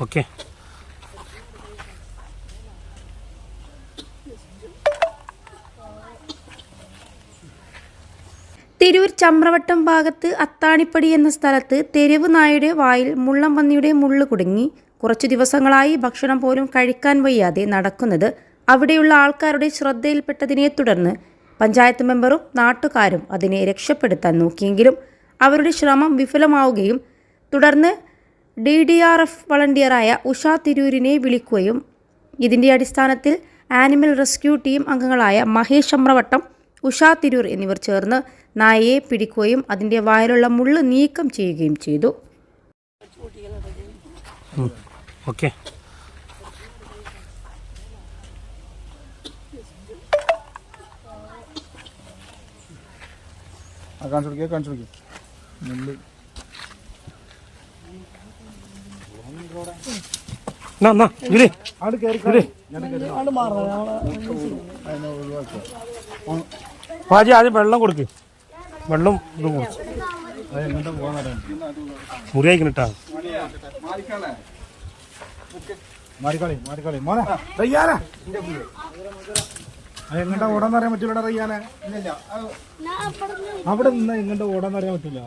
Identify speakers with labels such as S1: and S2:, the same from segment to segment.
S1: Okay.
S2: Tirur Chamravattam ഭാഗത്ത് അത്താണിപ്പടി എന്ന സ്ഥലത്ത് തെരുവ് നായയുടെ വായിൽ മുള്ളംപന്നിയുടെ മുള്ള് കുടുങ്ങി. കുറച്ചു ദിവസങ്ങളായി ഭക്ഷണം പോലും കഴിക്കാൻ വയ്യാതെ നടക്കുന്നത് അവിടെയുള്ള ആൾക്കാരുടെ ശ്രദ്ധയിൽപ്പെട്ടതിനെ തുടർന്ന് പഞ്ചായത്ത് മെമ്പറും നാട്ടുകാരും അതിനെ രക്ഷപ്പെടുത്താൻ നോക്കിയെങ്കിലും അവരുടെ ശ്രമം വിഫലമാവുകയും തുടർന്ന് ഡി ഡി ആർ എഫ് വളണ്ടിയറായ ഉഷ തിരൂരിനെ വിളിക്കുകയും ഇതിന്റെ അടിസ്ഥാനത്തിൽ ആനിമൽ റെസ്ക്യൂ ടീം അംഗങ്ങളായ മഹേഷ് അമ്രവട്ടം ഉഷ തിരൂർ എന്നിവർ ചേർന്ന് നായയെ പിടിക്കുകയും അതിന്റെ വായിലുള്ള മുള്ള് നീക്കം ചെയ്യുകയും ചെയ്തു.
S1: ഓക്കെ.
S3: കാണിച്ചു കൊടുക്കുക കാണിച്ചു കൊടുക്കുക
S1: പാജി ആദ്യം വെള്ളം കൊടുക്ക്. വെള്ളം ഇതും കൊടുക്കും.
S3: എങ്ങോട്ടാ പോകാൻ
S1: മുറി അയക്കണിട്ടാ.
S3: മാറിക്കളി മാറിക്കളി. മോനെ റയ്യാനെ. അത് എങ്ങോട്ടാ ഓടാന്ന് അറിയാൻ പറ്റൂലടാ റയ്യാനെ? അവിടെ നിന്ന് എങ്ങോട്ടാ ഓടാന്ന് അറിയാൻ പറ്റൂല?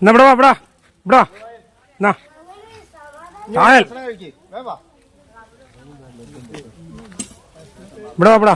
S1: എന്നാ ഇവിടെ ഇവിടെ. ഇവിടെ. എന്നാ തായൽ ഇവിടെ ഇവിടെ.